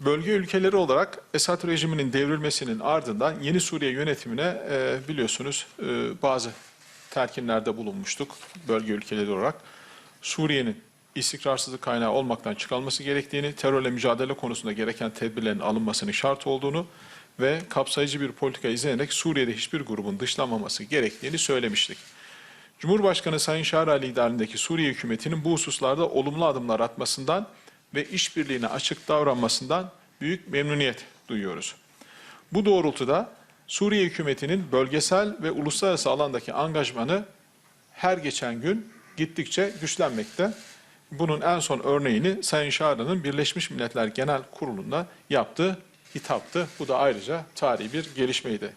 Bölge ülkeleri olarak Esad rejiminin devrilmesinin ardından yeni Suriye yönetimine e, biliyorsunuz e, bazı telkinlerde bulunmuştuk bölge ülkeleri olarak. Suriye'nin istikrarsızlık kaynağı olmaktan çıkarılması gerektiğini, terörle mücadele konusunda gereken tedbirlerin alınmasının şart olduğunu ve kapsayıcı bir politika izlenerek Suriye'de hiçbir grubun dışlanmaması gerektiğini söylemiştik. Cumhurbaşkanı Sayın Şahra liderliğindeki Suriye hükümetinin bu hususlarda olumlu adımlar atmasından ve işbirliğine açık davranmasından büyük memnuniyet duyuyoruz. Bu doğrultuda Suriye hükümetinin bölgesel ve uluslararası alandaki angajmanı her geçen gün gittikçe güçlenmekte. Bunun en son örneğini Sayın Şahra'nın Birleşmiş Milletler Genel Kurulu'nda yaptığı hitaptı. Bu da ayrıca tarihi bir gelişmeydi.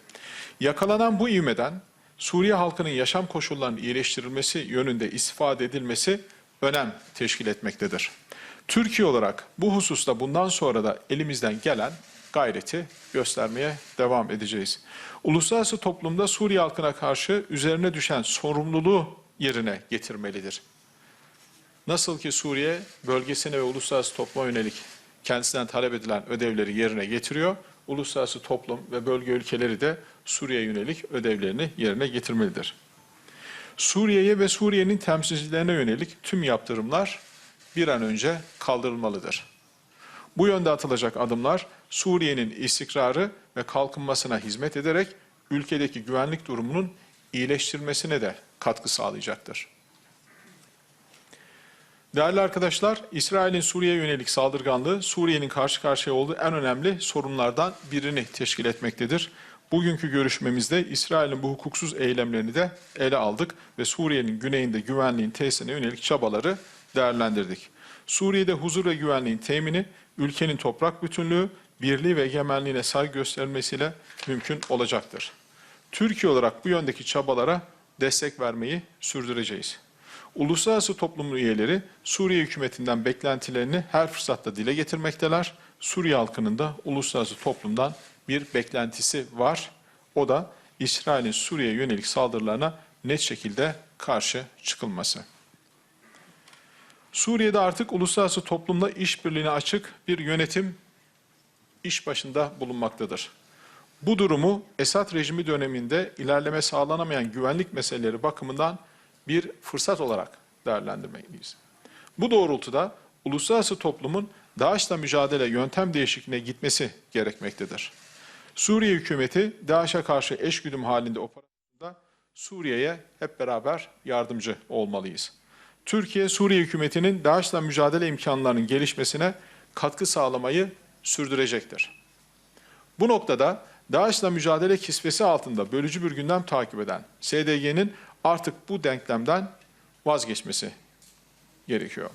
Yakalanan bu ivmeden Suriye halkının yaşam koşullarının iyileştirilmesi yönünde istifade edilmesi önem teşkil etmektedir. Türkiye olarak bu hususta bundan sonra da elimizden gelen gayreti göstermeye devam edeceğiz. Uluslararası toplumda Suriye halkına karşı üzerine düşen sorumluluğu yerine getirmelidir. Nasıl ki Suriye bölgesine ve uluslararası topluma yönelik kendisinden talep edilen ödevleri yerine getiriyor, uluslararası toplum ve bölge ülkeleri de Suriye'ye yönelik ödevlerini yerine getirmelidir. Suriye'ye ve Suriye'nin temsilcilerine yönelik tüm yaptırımlar bir an önce kaldırılmalıdır. Bu yönde atılacak adımlar Suriye'nin istikrarı ve kalkınmasına hizmet ederek ülkedeki güvenlik durumunun iyileştirilmesine de katkı sağlayacaktır. Değerli arkadaşlar, İsrail'in Suriye'ye yönelik saldırganlığı Suriye'nin karşı karşıya olduğu en önemli sorunlardan birini teşkil etmektedir. Bugünkü görüşmemizde İsrail'in bu hukuksuz eylemlerini de ele aldık ve Suriye'nin güneyinde güvenliğin tesisine yönelik çabaları değerlendirdik. Suriye'de huzur ve güvenliğin temini, ülkenin toprak bütünlüğü, birliği ve egemenliğine saygı gösterilmesiyle mümkün olacaktır. Türkiye olarak bu yöndeki çabalara destek vermeyi sürdüreceğiz. Uluslararası toplumun üyeleri Suriye hükümetinden beklentilerini her fırsatta dile getirmekteler. Suriye halkının da uluslararası toplumdan bir beklentisi var. O da İsrail'in Suriye'ye yönelik saldırılarına net şekilde karşı çıkılması. Suriye'de artık uluslararası toplumla işbirliğine açık bir yönetim iş başında bulunmaktadır. Bu durumu Esad rejimi döneminde ilerleme sağlanamayan güvenlik meseleleri bakımından bir fırsat olarak değerlendirmeliyiz. Bu doğrultuda uluslararası toplumun DAEŞ'la mücadele yöntem değişikliğine gitmesi gerekmektedir. Suriye hükümeti DAEŞ'e karşı eşgüdüm halinde operasyonda Suriye'ye hep beraber yardımcı olmalıyız. Türkiye, Suriye hükümetinin DAEŞ'le mücadele imkanlarının gelişmesine katkı sağlamayı sürdürecektir. Bu noktada DAEŞ'le mücadele kisvesi altında bölücü bir gündem takip eden SDG'nin artık bu denklemden vazgeçmesi gerekiyor.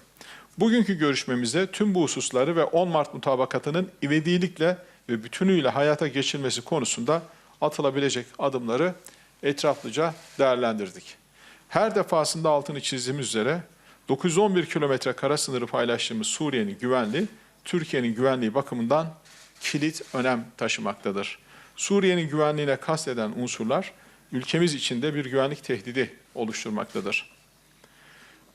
Bugünkü görüşmemizde tüm bu hususları ve 10 Mart mutabakatının ivedilikle ve bütünüyle hayata geçirilmesi konusunda atılabilecek adımları etraflıca değerlendirdik. Her defasında altını çizdiğimiz üzere 911 kilometre kara sınırı paylaştığımız Suriye'nin güvenliği, Türkiye'nin güvenliği bakımından kilit önem taşımaktadır. Suriye'nin güvenliğine kasteden unsurlar ülkemiz içinde bir güvenlik tehdidi oluşturmaktadır.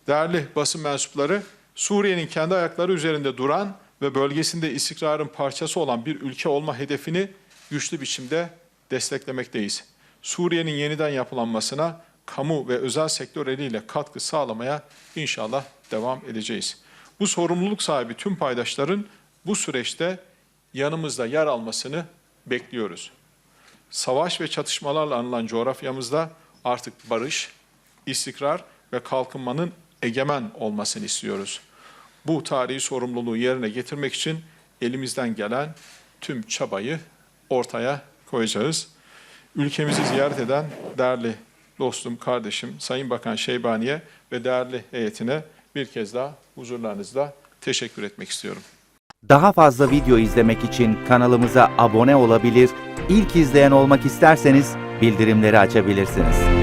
Değerli basın mensupları, Suriye'nin kendi ayakları üzerinde duran ve bölgesinde istikrarın parçası olan bir ülke olma hedefini güçlü biçimde desteklemekteyiz. Suriye'nin yeniden yapılanmasına kamu ve özel sektör eliyle katkı sağlamaya inşallah devam edeceğiz. Bu sorumluluk sahibi tüm paydaşların bu süreçte yanımızda yer almasını bekliyoruz. Savaş ve çatışmalarla anılan coğrafyamızda artık barış, istikrar ve kalkınmanın egemen olmasını istiyoruz. Bu tarihi sorumluluğu yerine getirmek için elimizden gelen tüm çabayı ortaya koyacağız. Ülkemizi ziyaret eden değerli dostum, kardeşim, Sayın Bakan Şeybani'ye ve değerli heyetine bir kez daha huzurlarınızda teşekkür etmek istiyorum. Daha fazla video izlemek için kanalımıza abone olabilir, ilk izleyen olmak isterseniz bildirimleri açabilirsiniz.